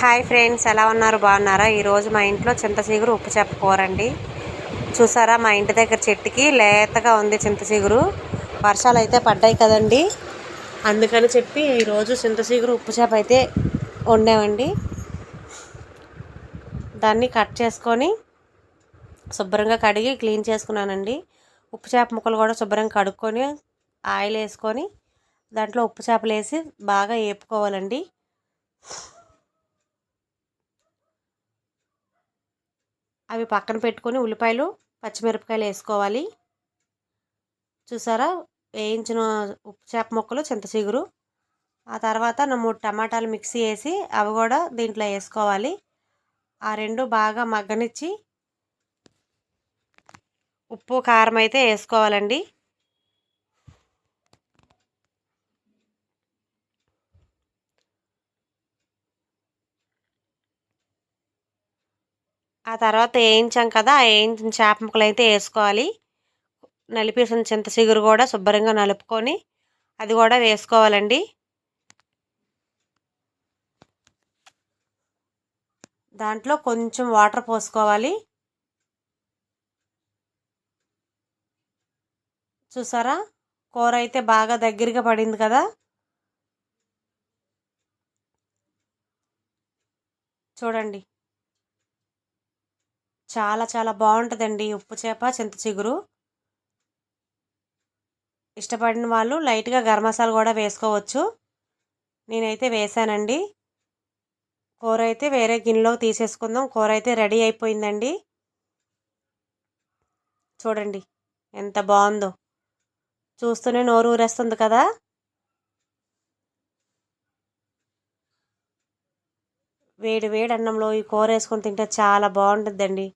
Hi friends ఎలా ఉన్నారు? బాగున్నారా? ఈరోజు మా ఇంట్లో చింత చిగురు ఉప్పు చేప చూసారా? మా ఇంటి దగ్గర చెట్టుకి లేతగా ఉంది చింత చిగురు వర్షాలు అయితే పడ్డాయి కదండి. అందుకని చెప్పి ఈరోజు చింత చిగురు ఉప్పు చేప అయితే వండామండి. దాన్ని కట్ చేసుకొని శుభ్రంగా కడిగి క్లీన్ చేసుకున్నానండి. ఉప్పు చేప ముక్కలు కూడా శుభ్రంగా కడుక్కొని ఆయిల్ వేసుకొని దాంట్లో ఉప్పు చేపలు వేసి బాగా వేపుకోవాలండి అవి పక్కన పెట్టుకొని ఉల్లిపాయలు పచ్చిమిరపకాయలు వేసుకోవాలి. చూసారా? వేయించిన ఉప్పు చేప ముక్కలు చింత చిగురు ఆ తర్వాత నా మూడు టమాటాలు మిక్సీ వేసి అవి కూడా దీంట్లో వేసుకోవాలి. ఆ రెండు బాగా మగ్గనిచ్చి ఉప్పు కారం అయితే వేసుకోవాలండి. ఆ తర్వాత వేయించాం కదా వేయించిన చేప ముక్కలు అయితే వేసుకోవాలి. నలిపేసిన చింత చిగురు కూడా శుభ్రంగా నలుపుకొని అది కూడా వేసుకోవాలండి. దాంట్లో కొంచెం వాటర్ పోసుకోవాలి. చూసారా? కూర అయితే బాగా దగ్గరగా పడింది కదా. చూడండి. చాలా చాలా బాగుంటుందండి. ఉప్పు చేప చింత చిగురు. ఇష్టపడిన వాళ్ళు లైట్గా గరం మసాలా కూడా వేసుకోవచ్చు. నేనైతే వేసానండి. కూర అయితే వేరే గిన్నెలో తీసేసుకుందాం. కూర అయితే రెడీ అయిపోయిందండి. చూడండి ఎంత బాగుందో. చూస్తూనే నోరు ఊరేస్తుంది కదా. వేడి వేడి అన్నంలో ఈ కూర వేసుకొని తింటే చాలా బాగుంటుందండి.